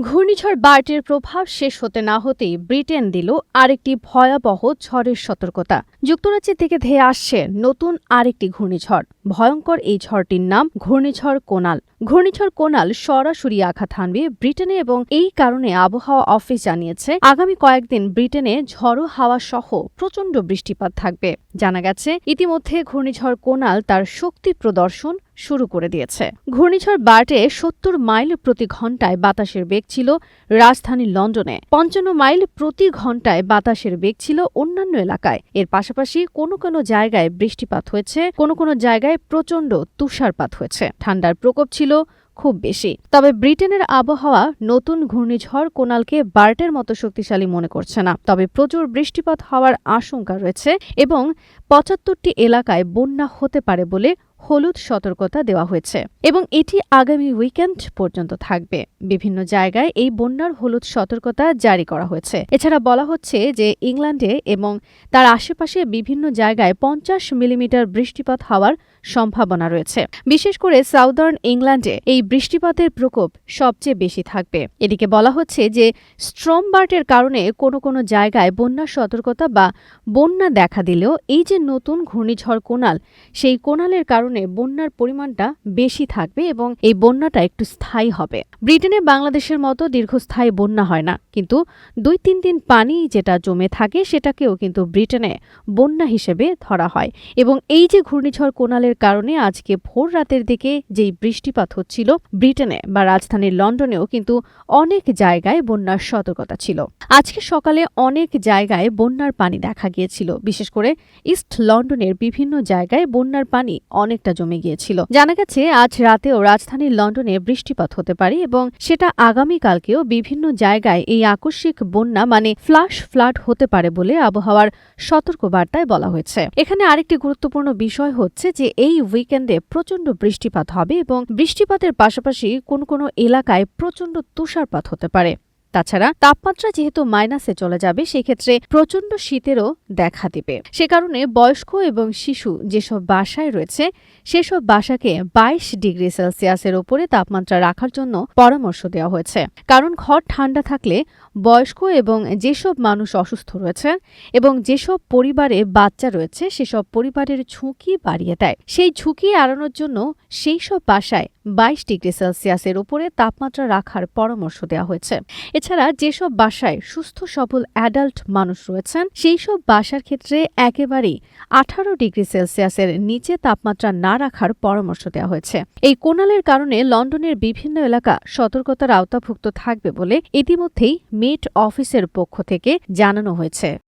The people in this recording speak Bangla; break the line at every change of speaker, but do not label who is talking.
ঘূর্ণিঝড় বার্টের প্রভাব শেষ হতে না হতেই ব্রিটেন দিল আরেকটি ভয়াবহ ঝড়ের সতর্কতা। যুক্তরাজ্যের থেকে ধেয়ে আসছে নতুন আরেকটি ঘূর্ণিঝড়। ভয়ঙ্কর এই ঝড়টির নাম ঘূর্ণিঝড় কোনাল। ঘূর্ণিঝড় কোনাল সরাসরি আঘাত হানবে ব্রিটেনে এবং এই কারণে আবহাওয়া অফিস জানিয়েছে, আগামী কয়েকদিন ব্রিটেনে ঝড়ো হাওয়া সহ প্রচণ্ড বৃষ্টিপাত থাকবে। জানা গেছে, ইতিমধ্যে ঘূর্ণিঝড় কোনাল তার শক্তি প্রদর্শন শুরু করে দিয়েছে। ঘূর্ণিঝড় বার্টে সত্তর মাইল প্রতি ঘন্টায় বাতাসের বেগ ছিল রাজধানী লন্ডনে। পঞ্চান্ন মাইল প্রতি ঘন্টায় বাতাসের বেগ ছিল অন্যান্য এলাকায়। এর পাশাপাশি কোনো কোনো জায়গায় বৃষ্টিপাত হয়েছে, কোনো কোনো জায়গায় প্রচণ্ড তুষারপাত হয়েছে। ঠান্ডার প্রকোপ ছিল খুব বেশি। তবে ব্রিটেনের আবহাওয়া নতুন ঘূর্ণিঝড় কোনালকে বার্টের মতো শক্তিশালী মনে করছে না। তবে প্রচুর বৃষ্টিপাত হওয়ার আশঙ্কা রয়েছে এবং পঁচাত্তরটি এলাকায় বন্যা হতে পারে বলে হলুদ সতর্কতা দেওয়া হয়েছে এবং এটি আগামী উইকেন্ড পর্যন্ত থাকবে। বিভিন্ন জায়গায় এই বন্যার হলুদ সতর্কতা জারি করা হয়েছে। এছাড়া বলা হচ্ছে যে ইংল্যান্ডে এবং তার আশেপাশে বিভিন্ন জায়গায় পঞ্চাশ মিলিমিটার বৃষ্টিপাত হওয়ার সম্ভাবনা রয়েছে। বিশেষ করে সাউদার্ন ইংল্যান্ডে এই বৃষ্টিপাতের প্রকোপ সবচেয়ে বেশি থাকবে। এদিকে বলা হচ্ছে যে স্ট্রমবার্টের কারণে কোনো কোনো জায়গায় বন্যা সতর্কতা বা বন্যা দেখা দিলেও এই যে নতুন ঘূর্ণিঝড় কোনাল সেই কোনালের কারণে বন্যার পরিমাণটা বেশি থাকবে এবং এই বন্যাটা একটু স্থায়ী হবে। ব্রিটেনে বাংলাদেশের মতো দীর্ঘস্থায়ী বন্যা হয় না, কিন্তু দুই তিন দিন পানি যেটা জমে থাকে সেটাকেও কিন্তু ব্রিটেনে বন্যা হিসেবে ধরা হয়। এবং এই যে ঘূর্ণিঝড় কোনালের কারণে আজকে ভোর রাতের দিকে যেই বৃষ্টিপাত হচ্ছিল, ব্রিটেনে বা রাজধানী লন্ডনেও কিন্তু অনেক জায়গায় বন্যার সতর্কতা ছিল। আজকে সকালে অনেক জায়গায় বন্যার পানি দেখা গিয়েছিল। বিশেষ করে ইস্ট লন্ডনের বিভিন্ন জায়গায় বন্যার পানি অনেকটা জমে গিয়েছিল। জানা গেছে, আজ রাতেও রাজধানীর লন্ডনে বৃষ্টিপাত হতে পারে এবং সেটা আগামীকালকেও বিভিন্ন জায়গায় এই আকস্মিক বন্যা মানে ফ্লাশ ফ্লাড হতে পারে বলে আবহাওয়ার সতর্কবার্তায় বলা হয়েছে। এখানে আরেকটি গুরুত্বপূর্ণ বিষয় হচ্ছে যে এই উইকেন্ডে প্রচণ্ড বৃষ্টিপাত হবে এবং বৃষ্টিপাতের পাশাপাশি কোন কোনো এলাকায় প্রচণ্ড তুষারপাত হতে পারে। তাছাড়া তাপমাত্রা যেহেতু মাইনাসে চলে যাবে, সেক্ষেত্রে প্রচণ্ড শীতেরও দেখা দেবে। সে কারণে বয়স্ক এবং শিশু যেসব বাসায় রয়েছে, সেসব বাসাকে বাইশ ডিগ্রি সেলসিয়াসের ওপরে তাপমাত্রা রাখার জন্য পরামর্শ দেওয়া হয়েছে। কারণ ঘর ঠান্ডা থাকলে বয়স্ক এবং যেসব মানুষ অসুস্থ রয়েছে এবং যেসব পরিবারে বাচ্চা রয়েছে, সেসব পরিবারের ঝুঁকি বাড়িয়ে দেয়। সেই ঝুঁকি এড়ানোর জন্য সেই সব বাসায় বাইশ ডিগ্রি সেলসিয়াসের উপরে তাপমাত্রা রাখার পরামর্শ দেওয়া হয়েছে। এছাড়া যেসব বাসায় সুস্থ সবল অ্যাডাল্ট মানুষ রয়েছেন সেই সব বাসার ক্ষেত্রে একেবারেই আঠারো ডিগ্রি সেলসিয়াসের নিচে তাপমাত্রা না রাখার পরামর্শ দেওয়া হয়েছে। এই কোনালের কারণে লন্ডনের বিভিন্ন এলাকা সতর্কতার আওতাভুক্ত থাকবে বলে ইতিমধ্যেই মেট অফিসের পক্ষ থেকে জানানো হয়েছে।